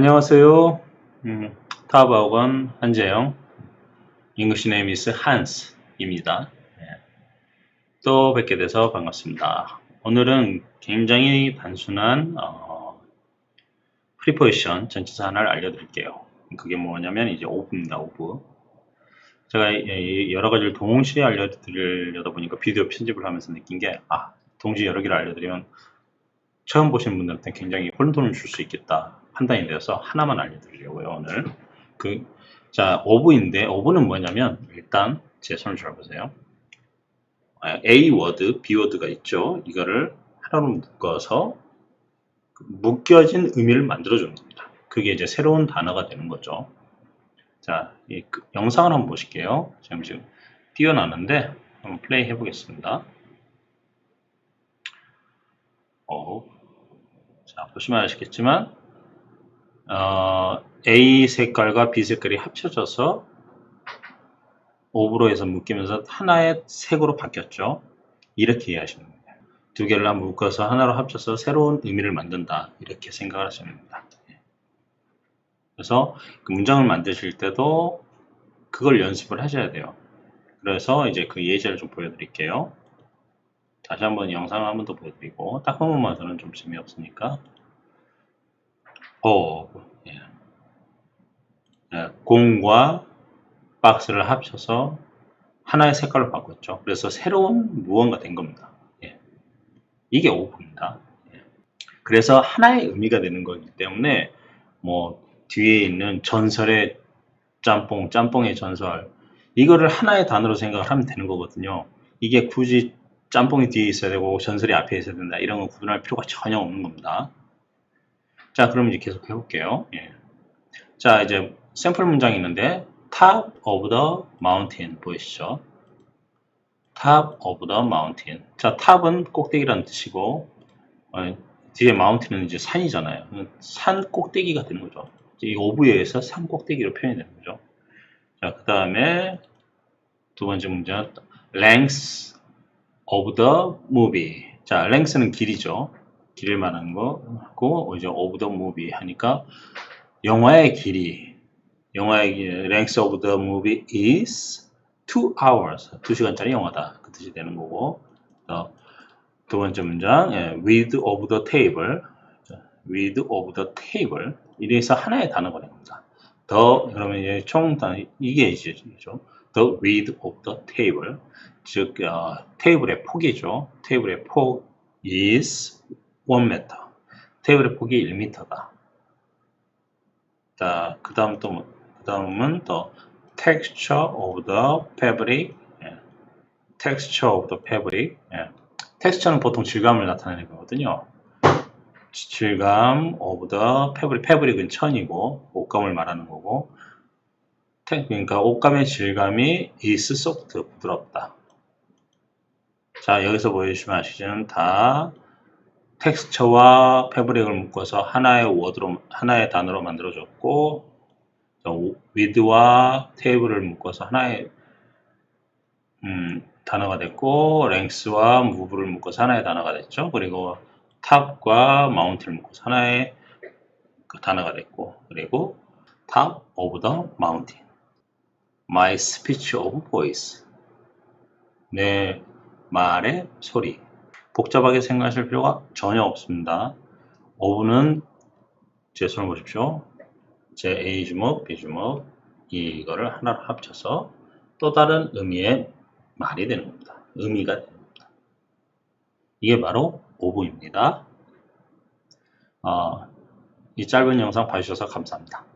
안녕하세요. 음, 타바오건 한재영, English name is Hans입니다. 예. 또 뵙게 돼서 반갑습니다. 오늘은 굉장히 단순한 어, 프리포지션 전치사 하나를 알려드릴게요. 그게 뭐냐면 이제 오브입니다. 오브. 제가 이- 여러 가지를 동시에 알려드리려다 보니까 비디오 편집을 하면서 느낀 게 아, 동시에 여러 개를 알려드리면 처음 보시는 분들한테 굉장히 혼돈을 줄 수 있겠다 판단이 되어서 하나만 알려드리려고요 오늘. 그 자 오브인데 오브는 뭐냐면 일단 제 손을 잘 보세요. 아, A 워드, B 워드가 있죠. 이거를 하나로 묶어서 그 묶여진 의미를 만들어 주는 겁니다. 그게 이제 새로운 단어가 되는 거죠. 자 이, 그 영상을 한번 보실게요. 지금 지금 띄워놨는데 한번 플레이 해 보겠습니다. 어, 자, 보시면 아시겠지만, 어, A 색깔과 B 색깔이 합쳐져서 오브로 해서 묶이면서 하나의 색으로 바뀌었죠. 이렇게 이해하시면 됩니다. 두 개를 묶어서 하나로 합쳐서 새로운 의미를 만든다. 이렇게 생각을 하시면 됩니다. 예. 그래서 그 문장을 만드실 때도 그걸 연습을 하셔야 돼요. 그래서 이제 그 예제를 좀 보여드릴게요. 다시 한번 영상을 한 번 더 보여드리고 딱 한 번만 서는 좀 재미없으니까 어, 예. 예, 공과 박스를 합쳐서 하나의 색깔로 바꿨죠. 그래서 새로운 무언가 된 겁니다. 예. 이게 오브입니다. 예. 그래서 하나의 의미가 되는 거기 때문에 뭐 뒤에 있는 전설의 짬뽕, 짬뽕의 전설 이거를 하나의 단어로 생각을 하면 되는 거거든요. 이게 굳이 짬뽕이 뒤에 있어야 되고 전설이 앞에 있어야 된다. 이런 건 구분할 필요가 전혀 없는 겁니다. 자, 그럼 이제 계속 해볼게요. 예. 자, 이제 샘플 문장이 있는데 top of the mountain 보이시죠? top of the mountain. 자, 탑은 꼭대기라는 뜻이고 어, 뒤에 mountain은 이제 산이잖아요. 산 꼭대기가 되는 거죠. 이 오브에서 산 꼭대기로 표현이 되는 거죠. 자, 그 다음에 두 번째 문장 length of the movie. 자, length는 길이죠. 길을 말하는 거고 이제 of the movie 하니까 영화의 길이 영화의 길, length of the movie is 2 hours. 2시간짜리 영화다. 그 뜻이 되는 거고. 어, 두 번째 문장 예, with of the table. 자, with of the table. 이래서 하나의 단어가 됩니다. 더 그러면 이제 총 단어 이게 이제 죠 the width of the table. 즉 어, 테이블의 폭이죠. 테이블의 폭 is 1 meter. 테이블의 폭이 1m다. 자, 그 다음 또, 뭐- 그 다음은 또 texture of the fabric. 예. texture of the fabric. 예. texture는 보통 질감을 나타내는 거거든요. 지- 질감 of the fabric. fabric은 천이고 옷감을 말하는 거고. 테- 그러니까 옷감의 질감이 is soft, 부드럽다. 자, 여기서 보여주시면 아시지만 다 텍스처와 패브릭을 묶어서 하나의 워드로 하나의 단어로 만들어졌고 위드와 테이블을 묶어서 하나의 음, 단어가 됐고 랭스와 무브를 묶어서 하나의 단어가 됐죠. 그리고 탑과 마운트를 묶어서 하나의 그 단어가 됐고 그리고 top of the mountain. my speech of voice. 내 말의 소리 복잡하게 생각하실 필요가 전혀 없습니다. 오브는 제 손을 보십시오. 제 A 주먹, B 주먹 이거를 하나로 합쳐서 또 다른 의미의 말이 되는 겁니다. 의미가 되는 겁니다. 이게 바로 오브입니다. 어, 이 짧은 영상 봐주셔서 감사합니다.